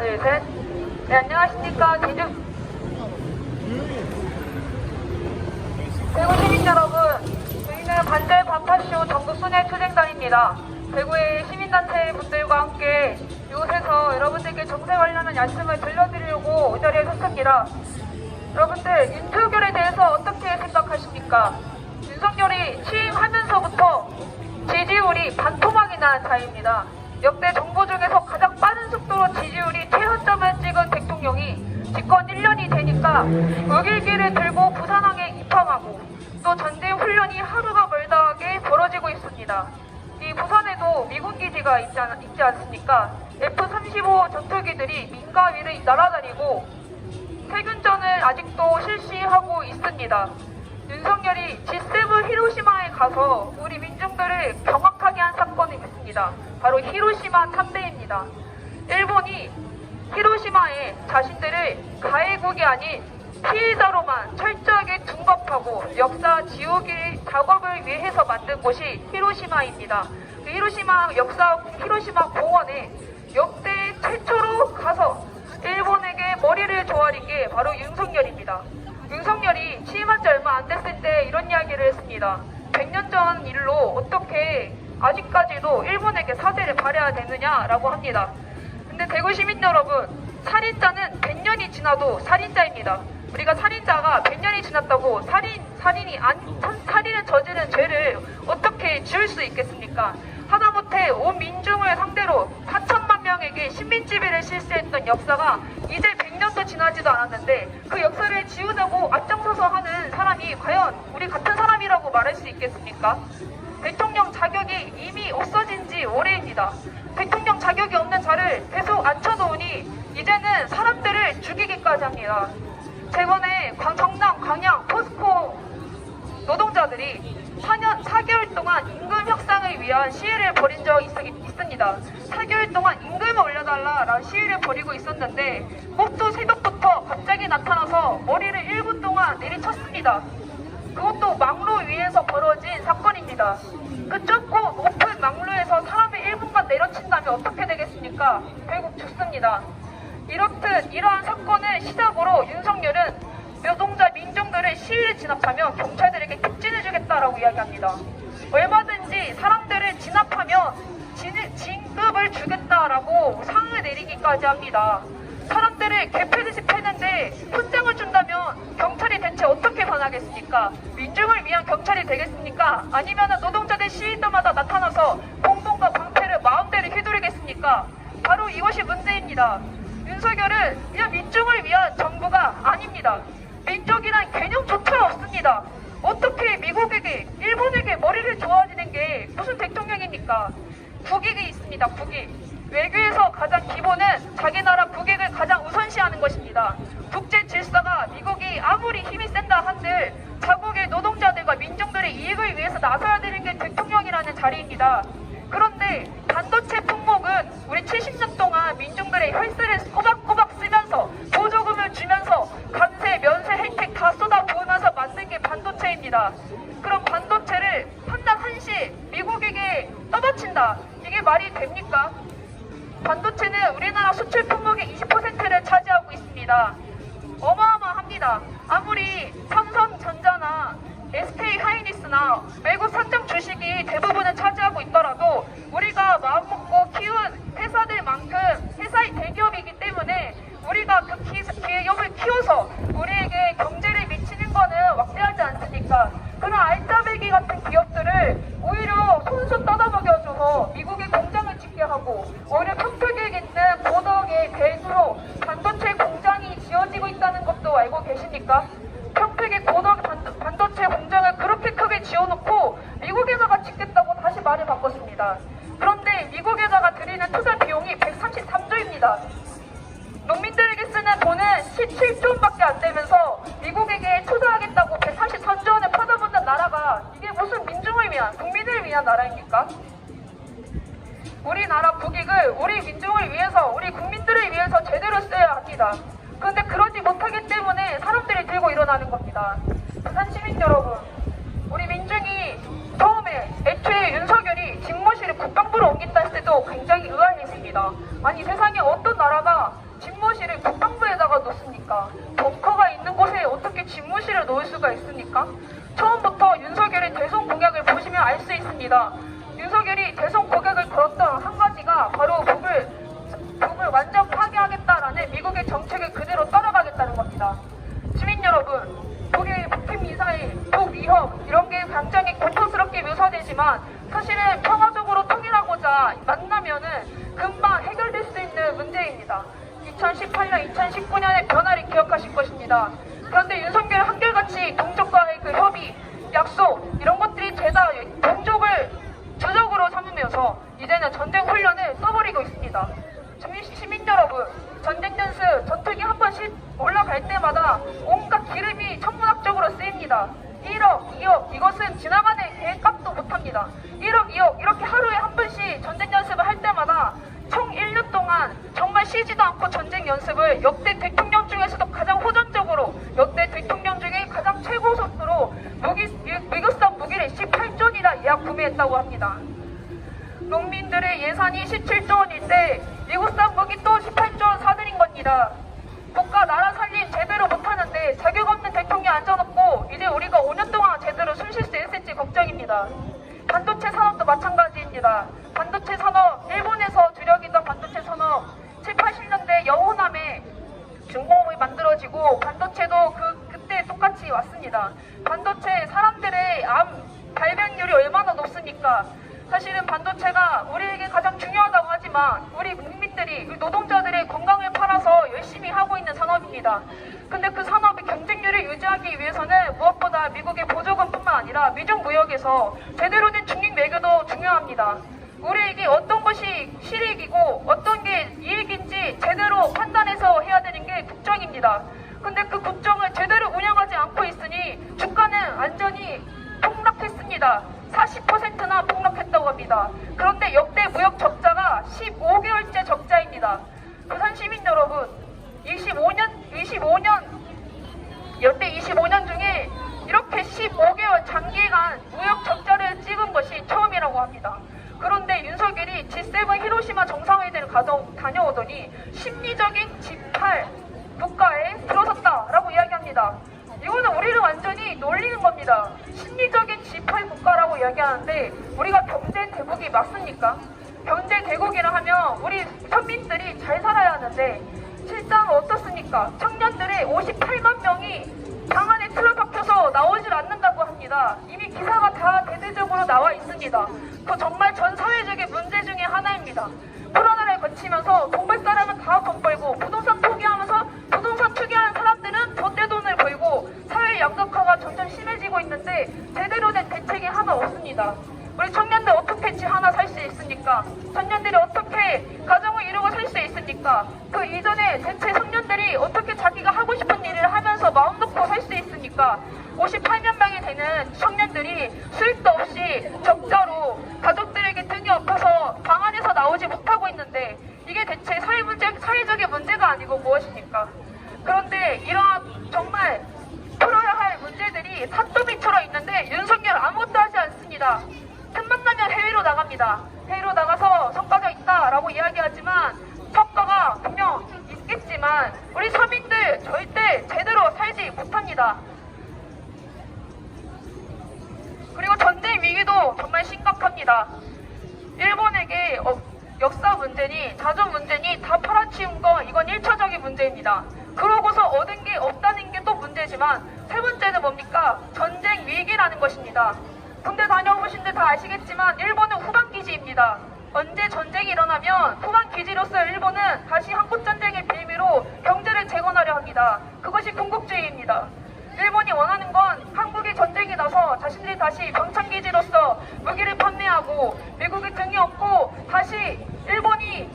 둘, 셋. 네, 안녕하십니까. 제주. 대구 시민 여러분, 저희는 반대 반파쇼 전국 소녀 투쟁단입니다. 대구의 시민단체 분들과 함께 이곳에서 여러분들께 정세 관련한 말씀을 들려드리려고 이 자리에 섰습니다. 여러분들, 윤석열에 대해서 어떻게 생각하십니까? 윤석열이 취임하면서부터 지지율이 반토막이 난 자입니다. 역대 정부 중에서 가장 빠른 속도로 지지율이 최하점을 찍은 대통령이 집권 1년이 되니까 의길기를 들고 부산항에 입항하고 또 전쟁 훈련이 하루가 멀다하게 벌어지고 있습니다. 이 부산에도 미군 기지가 있지, 않, 있지 않습니까? F-35 전투기들이 민가 위를 날아다니고 세균전을 아직도 실시하고 있습니다. 윤석열이 G7 히로시마에 가서 우리 민중들을 경악하게 한 사건이 있습니다. 바로 히로시마 참배입니다. 일본이 히로시마에 자신들을 가해국이 아닌 피해자로만 철저하게 둔갑하고 역사 지우기 작업을 위해서 만든 곳이 히로시마입니다. 그 히로시마 역사 히로시마 공원에 역대 최초로 가서 일본에게 머리를 조아린 게 바로 윤석열입니다. 윤석열이 취임한 지 얼마 안 됐을 때 이런 이야기를 했습니다. 100년 전 일로 어떻게 아직까지도 일본에게 사죄를 바래야 되느냐라고 합니다. 근데 대구 시민 여러분, 살인자는 100년이 지나도 살인자입니다. 우리가 살인자가 100년이 지났다고 살인, 살인이 안, 살인을 저지른 죄를 어떻게 지을 수 있겠습니까? 하다못해 온 민중을 상대로 4천만 명에게 식민지배를 실시했던 역사가 이제 100년도 지나지도 않았는데 그 역사를 지우자고 앞장서서 하는 사람이 과연 우리 같은 사람이라고 말할 수 있겠습니까? 대통령 자격이 이미 없어진 지 오래입니다. 대통령 자격이 없는 자를 계속 앉혀놓으니 이제는 사람들을 죽이기까지 합니다. 최근에 광- 경남, 광양, 포스코 노동자들이 4년, 4개월 동안 임금 협상을 위한 시위를 벌인 적이 있, 있습니다. 4개월 동안 임금을 올려달라라는 시위를 벌이고 있었는데 꼭두 새벽부터 갑자기 나타나서 머리를 1분 동안 내리쳤습니다. 그것도 망루 위에서 벌어진 사건입니다. 그 좁고 높은 망루에서 사람을 1분간 내려친다면 어떻게 결국 죽습니다. 이렇듯 이러한 사건을 시작으로 윤석열은 노동자 민중들의 시위를 진압하면 경찰들에게 특진해주겠다라고 이야기합니다. 얼마든지 사람들을 진압하면 진, 진급을 주겠다라고 상을 내리기까지 합니다. 사람들을 개패듯이 패는데 훈장을 준다면 경찰이 대체 어떻게 변하겠습니까? 민중을 위한 경찰이 되겠습니까? 아니면 노동자들 시위 때마다 나타나서 봉봉과 방패를 마음대로 휘두르겠습니까? 바로 이것이 문제입니다. 윤석열은 그냥 민중을 위한 정부가 아닙니다. 민족이란 개념조차 없습니다. 어떻게 미국에게, 일본에게 머리를 조아지는 게 무슨 대통령입니까? 국익이 있습니다, 국익. 외교에서 가장 기본은 자기 나라 국익을 가장 우선시하는 것입니다. 국제 질서가 미국이 아무리 힘이 센다 한들 자국의 노동자들과 민중들의 이익을 위해서 나서야 되는 게 대통령이라는 자리입니다. 그런데 반도체 품 목은 우리 70년 동안 민중들의 혈세를 꼬박꼬박 쓰면서 보조금을 주면서 민중을 위해서 우리 국민들을 위해서 제대로 써야 합니다. 그런데 그러지 못하기 때문에 사람들이 들고 일어나는 겁니다. 부산 시민 여러분, 우리 민중이 처음에 애초에 윤석열이 집무실을 국방부로 옮긴다 했을 때도 굉장히 의아했습니다. 아니 세상에 어떤 나라가 집무실을 국방부에다가 놓습니까? 벙커가 있는 곳에 어떻게 집무실을 놓을 수가 있습니까? 처음부터 윤석열의 대선 공약을 보시면 알 수 있습니다. 이 대선 고객을 걸었던 한 가지가 바로 북을 북을 완전 파괴하겠다라는 미국의 정책을 그대로 따라가겠다는 겁니다. 시민 여러분, 북의 북핵 미사일, 북 위협 이런 게 굉장히 고통스럽게 묘사되지만 사실은 평화적으로 통일하고자 만나면은 금방 해결될 수 있는 문제입니다. 2018년, 2019년의 변화를 기억하실 것입니다. 그런데 윤석열 한결같이 동족과의 그 협의, 약속 이런 것들이 죄다 동족 삼으면서 이제는 전쟁 훈련을 써버리고 있습니다. 시민, 여러분, 전쟁 연습, 전투기 한 번씩 올라갈 때마다 온갖 기름이 천문학적으로 쓰입니다. 1억, 2억, 이것은 지나가는 계획값도 못합니다. 1억, 2억, 이렇게 하루에 한 번씩 전쟁 연습을 할 때마다 총 1년 동안 정말 쉬지도 않고 전쟁 연습을 역대 대통령 중에서도 가장 호전적으로 역대 대통령 중에 가장 최고 속도로 무기, 미- 미국산 무기를 18조이나 예약 구매했다고 합니다. 농민들의 예산이 17조 원인데 미국산 무기 또 18조 원 사들인 겁니다. 국가 나라 살림 제대로 못하는데 자격 없는 대통령 앉아놓고 이제 우리가 5년 동안 제대로 숨 쉴 수 있을지 걱정입니다. 반도체 산업도 마찬가지입니다. 반도체 산업, 일본에서 주력이던 반도체 산업 7, 80년대 여호남에 중공업이 만들어지고 반도체도 그 그때 똑같이 왔습니다. 반도체 사람들의 암 발병률이 얼마나 높습니까? 사실은 반도체가 우리에게 가장 중요하다고 하지만 우리 국민들이 노동자들의 건강을 팔아서 열심히 하고 있는 산업입니다. 근데 그 산업의 경쟁률을 유지하기 위해서는 무엇보다 미국의 보조금뿐만 아니라 미중 무역에서 제대로 된 중립 외교도 중요합니다. 우리에게 어떤 것이 실익이고 어떤 게 이익인지 제대로 판단해서 해야 되는 게 국정입니다. 근데 그 국정을 제대로 운영하지 않고 있으니 주가는 완전히 폭락했습니다. 40%나 폭락했다고 합니다. 그런데 역대 무역 적자가 15개월째 적자입니다. 부산 시민 여러분, 25년, 25년 역대 25년 중에 이렇게 15개월 장기간 무역 적자를 찍은 것이 처음이라고 합니다. 그런데 윤석열이 G7 히로시마 정상회담을 가서 다녀오더니 심리적인 G8 국가에 들어섰다라고 이야기합니다. 이거는 우리를 완전히 놀리는 겁니다. 심리적인 G8 국가라고 이야기하는데 우리가 경제 대국이 맞습니까? 경제 대국이라 하면 우리 서민들이 잘 살아야 하는데 실상 어떻습니까? 청년들의 58만 명이 방 안에 틀어박혀서 나오질 않는다고 합니다. 이미 기사가 다 대대적으로 나와 있습니다. 그 정말 전 사회적인 문제 하나입니다. 코로나를 거치면서 돈벌 사람은 다 돈 벌고 부동산 투기하면서 부동산 투기하는 사람들은 더 떼돈을 벌고 사회 양극화가 점점 심해지고 있는데 제대로 된 대책이 하나 없습니다. 우리 청년들 어떻게 집 하나 살 수 있습니까? 청년들이 어떻게 가정을 이루고 살 수 있습니까? 그 이전에 대체 청년들이 어떻게 자기가 하고 싶은 일을 하면서 마음 놓고 살 수 있습니까? 58년 명이 되는 청년들이 수입도 없이 적자로 가족들에게 등이 엎어서 방 안에서 나오지 못하고 있는데 이게 대체 사회 문제, 사회적인 문제가 아니고 무엇입니까? 그런데 이러한 정말 풀어야 할 문제들이 산더미처럼 있는데 윤석열 아무것도 하지 않습니다. 틈만 나면 해외로 나갑니다. 해외로 나가서 성과가 있다라고 이야기하지만 성과가 분명 있겠지만 우리 서민들 절대 제대로 살지 못합니다. 위기도 정말 심각합니다. 일본에게 어, 역사 문제니 자존 문제니 다 팔아치운 거 이건 1차적인 문제입니다. 그러고서 얻은 게 없다는 게 또 문제지만 세 번째는 뭡니까? 전쟁 위기라는 것입니다. 군대 다녀보신 데 다 아시겠지만 일본은 후방 기지입니다. 언제 전쟁이 일어나면 후방 기지로서 일본은 다시 한국 전쟁의 빌미로 경제를 재건하려 합니다. 그것이 군국주의입니다. 일본이 원하는 건 한국 이 전쟁이 나서 자신들이 다시 병창기지로서 무기를 판매하고 미국이 등이 없고 다시 일본이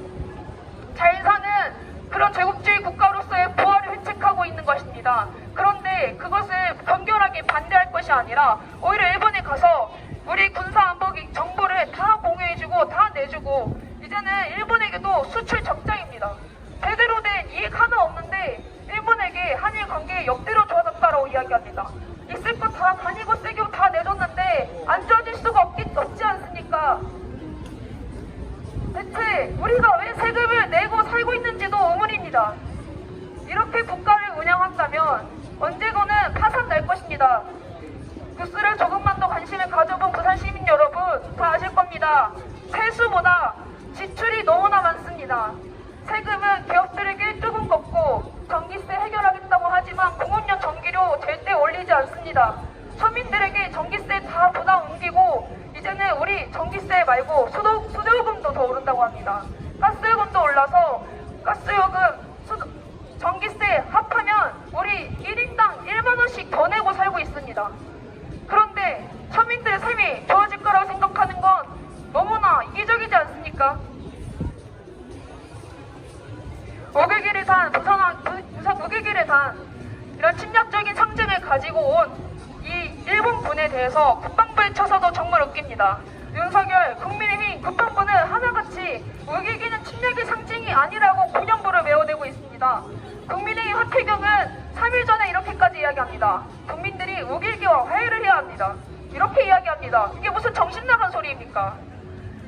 잘 사는 그런 제국주의 국가로서의 부활을 획책하고 있는 것입니다. 그런데 그것을 건결하게 반대할 것이 아니라 오히려 일본에 가서 우리 군사안보 정보를 다 공유해주고 다 내주고 이제는 일본에게도 수출 적자입니다. 제대로 된 이익 하나 없는데 일본에게 한일 관계 지출이 너무나 많습니다. 세금은 기업들에게 조금 걷고 전기세 해결하겠다고 하지만 공업용 전기료 절대 올리지 않습니다. 서민들에게 전기세 다 부담 옮기고 이제는 우리 전기세 말고 수도, 수도요금도 더 오른다고 합니다. 가스요금도 올라서 가스요금, 수도, 전기세 합하면 우리 1인당 1만원씩 더 내고 살고 있습니다. 그런데 서민들의 삶이 좋아질 거라고 생각하는 건 너무나 이기적이지 않습니다. 무기기를 단 부산, 부- 부산 무기기를 단 이런 침략적인 상징을 가지고 온 이 일본군에 대해서 국방부에 쳐서도 정말 웃깁니다. 윤석열 국민의힘 국방부는 하나같이 무기기는 침략의 상징이 아니라고 공연부를 메워대고 있습니다. 국민의힘 하태경은 3일 전에 이렇게까지 이야기합니다. 국민들이 우길기와 화해를 해야 합니다. 이렇게 이야기합니다. 이게 무슨 정신 나간 소리입니까?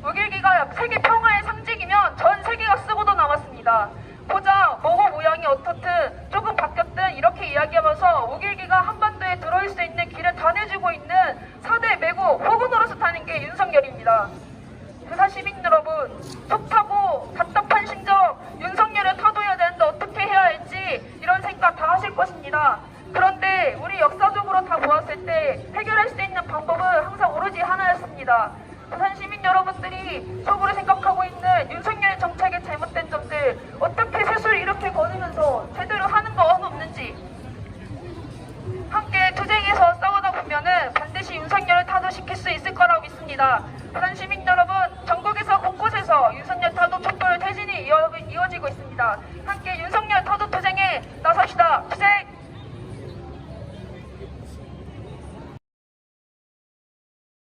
우길기가 세계 평화의 상징이면 전 세계가 쓰고도 남았습니다. 보자 뭐고 모양이 어떻든 조금 바뀌었든 이렇게 이야기하면서 우길기가 한반도에 들어올 수 있는 길을 다 내주고 있는 4대 매국 호구 노릇을 타는 게 윤석열입니다. 부산 시민 여러분 속 타고 답답한 심정 윤석열을 타도해야 되는데 어떻게 해야 할지 이런 생각 다 하실 것입니다. 그런데 우리 역사적으로 다 보았을 때 해결할 수 있는 방법은 항상 오로지 하나였습니다. 부산 시민 여